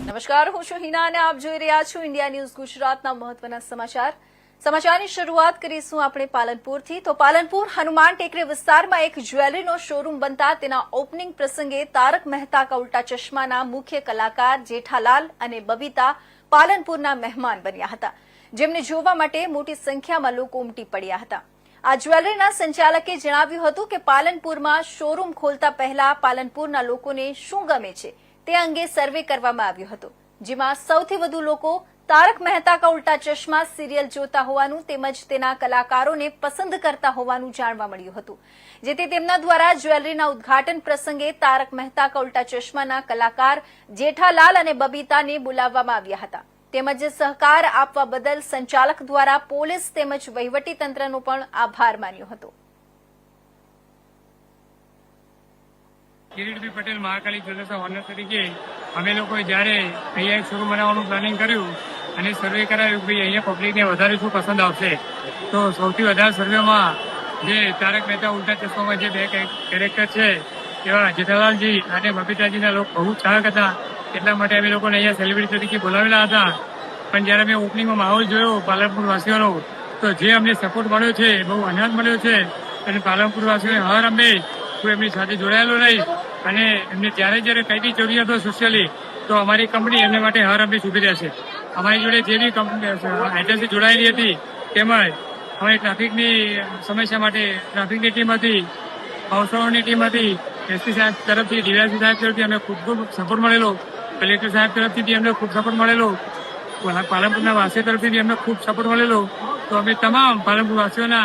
નમસ્કાર, હું છું હિના અને આપ જોઈ રહ્યા છો ઇન્ડિયા ન્યૂઝ ગુજરાતના મહત્વના સમાચાર. સમાચારની શરૂઆત કરીશું આપણે પાલનપુરથી. તો પાલનપુર હનુમાન ટેકરી વિસ્તારમાં એક જ્વેલરીનો શોરૂમ બનતા તેના ઓપનિંગ પ્રસંગે તારક મહેતા કા ઉલ્ટા ચશ્માના મુખ્ય કલાકાર જેઠાલાલ અને બબીતા પાલનપુરના મહેમાન બન્યા હતા, જેમને જોવા માટે મોટી સંખ્યામાં લોકો ઉમટી પડ્યા હતા. આ જ્વેલરીના સંચાલકે જણાવ્યું હતું કે પાલનપુરમાં શોરૂમ ખોલતા પહેલા પાલનપુરના લોકોને શું ગમે છે? તે અંગે સર્વે કરવામાં આવ્યો હતો, જેમાં સૌથી વધુ લોકો તારક મહેતા કા ઉલ્ટા ચશ્મા સિરિયલ જોતા હોવાનું તેમજ તેના કલાકારોને પસંદ કરતા હોવાનું જાણવા મળ્યું હતું, જેથી તેમના દ્વારા જ્વેલરીના ઉદ્ઘાટન પ્રસંગે તારક મહેતા કા ઉલ્ટા ચશ્માના કલાકાર જેઠાલાલ અને બબીતાને બોલાવવામાં આવ્યા હતા. તેમજ સહકાર આપવા બદલ સંચાલક દ્વારા પોલીસ તેમજ વહીવટીતંત્રનો પણ આભાર માન્યો હતો. કિરીટભાઈ પટેલ મહાકાળી જ્વેલર્સ ઓનર તરીકે અમે લોકોએ જ્યારે અહીંયા શરૂ બનાવવાનું પ્લાનિંગ કર્યું અને સર્વે કરાયું કે ભાઈ અહીંયા પબ્લિકને વધારે શું પસંદ આવશે, તો સૌથી વધારે સર્વેમાં જે તારક મહેતા ઉલ્ટા ચશ્મામાં જે બે કેરેક્ટર છે, એવા જેઠાલાલજી અને બબીતાજીના લોકો બહુ ચાહક હતા. એટલા માટે અમે લોકોને અહીંયા સેલિબ્રિટી તરીકે બોલાવેલા હતા. પણ જ્યારે મેં ઓપનિંગમાં માહોલ જોયો પાલનપુર વાસીઓનો તો જે અમને સપોર્ટ મળ્યો છે બહુ આનંદ મળ્યો છે. અને પાલનપુર વાસીઓને હર અમે હું એમની સાથે જોડાયેલો રહી અને એમને જ્યારે જ્યારે કઈ બી જરૂરિયાતો સોશિયલી તો અમારી કંપની એમને માટે હર અમે સુધી રહેશે. અમારી જોડે જે બી કંપની એજન્સી જોડાયેલી હતી તેમજ અમારી ટ્રાફિકની સમસ્યા માટે, ટ્રાફિકની ટીમ હતી અવસરોની ટીમ હતી એસપી સાહેબ તરફથી, ડીવાયસી સાહેબ તરફથી અમને ખૂબ ખૂબ સપોર્ટ મળેલો, કલેક્ટર સાહેબ તરફથી બી અમને ખૂબ સપોર્ટ મળેલો પાલનપુરના વાસીઓ તરફથી બી અમને ખૂબ સપોર્ટ મળેલો. તો અમે તમામ પાલનપુર વાસીઓના